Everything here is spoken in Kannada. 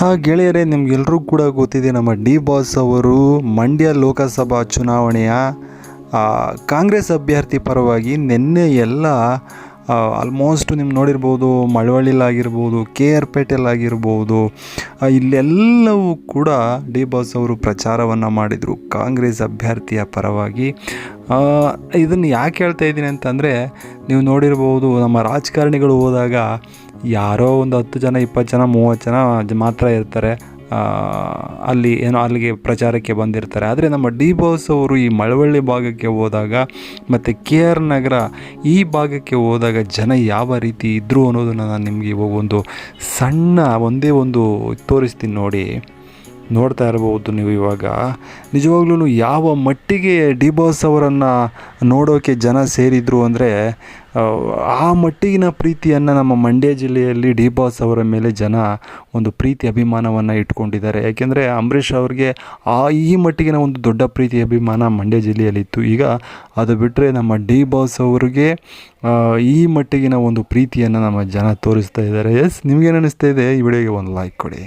ಆ ಗೆಳೆಯರೇ ನಿಮಗೆಲ್ಲರೂ ಕೂಡ ಗೊತ್ತಿದೆ, ನಮ್ಮ ಡಿ ಬಾಸ್ ಅವರು ಮಂಡ್ಯ ಲೋಕಸಭಾ ಚುನಾವಣೆಯ ಕಾಂಗ್ರೆಸ್ ಅಭ್ಯರ್ಥಿ ಪರವಾಗಿ ನಿನ್ನೆ ಎಲ್ಲ ಆಲ್ಮೋಸ್ಟ್ ನಿಮ್ಗೆ ನೋಡಿರ್ಬೋದು ಮಳವಳ್ಳಿಲಾಗಿರ್ಬೋದು ಕೆ ಆರ್ ಪೇಟೆಲಾಗಿರ್ಬೋದು ಇಲ್ಲೆಲ್ಲವೂ ಕೂಡ ಡಿ ಬಾಸ್ ಅವರು ಪ್ರಚಾರವನ್ನು ಮಾಡಿದರು. ಕಾಂಗ್ರೆಸ್ ಅಭ್ಯರ್ಥಿಯ ಪರವಾಗಿ ಇದನ್ನು ಯಾಕೆ ಹೇಳ್ತಾ ಇದ್ದೀನಿ ಅಂತಂದರೆ, ನೀವು ನೋಡಿರ್ಬೋದು, ನಮ್ಮ ರಾಜಕಾರಣಿಗಳು ಹೋದಾಗ ಯಾರೋ ಒಂದು ಹತ್ತು ಜನ, ಇಪ್ಪತ್ತು ಜನ, ಮೂವತ್ತು ಜನ ಮಾತ್ರ ಇರ್ತಾರೆ. ಅಲ್ಲಿ ಏನೋ ಅಲ್ಲಿಗೆ ಪ್ರಚಾರಕ್ಕೆ ಬಂದಿರ್ತಾರೆ. ಆದರೆ ನಮ್ಮ ಡಿ ಬೋಸ್ ಅವರು ಈ ಮಳವಳ್ಳಿ ಭಾಗಕ್ಕೆ ಹೋದಾಗ ಮತ್ತು ಕೆ ಆರ್ ನಗರ ಈ ಭಾಗಕ್ಕೆ ಹೋದಾಗ ಜನ ಯಾವ ರೀತಿ ಇದ್ದರು ಅನ್ನೋದನ್ನು ನಾನು ನಿಮಗೆ ಇವಾಗ ಒಂದು ಸಣ್ಣ, ಒಂದೇ ಒಂದು ತೋರಿಸ್ತೀನಿ ನೋಡಿ. ನೋಡ್ತಾ ಇರಬಹುದು ನೀವು ಇವಾಗ. ನಿಜವಾಗ್ಲೂ ಯಾವ ಮಟ್ಟಿಗೆ ಡಿ ಬಾಸ್ ಅವರನ್ನು ನೋಡೋಕೆ ಜನ ಸೇರಿದರು ಅಂದರೆ, ಆ ಮಟ್ಟಿಗಿನ ಪ್ರೀತಿಯನ್ನು ನಮ್ಮ ಮಂಡ್ಯ ಜಿಲ್ಲೆಯಲ್ಲಿ ಡಿ ಬಾಸ್ ಅವರ ಮೇಲೆ ಜನ ಒಂದು ಪ್ರೀತಿ ಅಭಿಮಾನವನ್ನು ಇಟ್ಕೊಂಡಿದ್ದಾರೆ. ಯಾಕೆಂದರೆ ಅಂಬರೀಷ್ ಅವ್ರಿಗೆ ಆ ಈ ಮಟ್ಟಿಗಿನ ಒಂದು ದೊಡ್ಡ ಪ್ರೀತಿ ಅಭಿಮಾನ ಮಂಡ್ಯ ಜಿಲ್ಲೆಯಲ್ಲಿತ್ತು. ಈಗ ಅದು ಬಿಟ್ಟರೆ ನಮ್ಮ ಡಿ ಬಾಸ್ ಅವರಿಗೆ ಈ ಮಟ್ಟಿಗಿನ ಒಂದು ಪ್ರೀತಿಯನ್ನು ನಮ್ಮ ಜನ ತೋರಿಸ್ತಾ ಇದ್ದಾರೆ. ಎಸ್ ನಿಮಗೇನು ಅನ್ನಿಸ್ತಾ ಇದೆ? ಈ ವಿಡಿಯೋಗೆ ಒಂದು ಲೈಕ್ ಕೊಡಿ.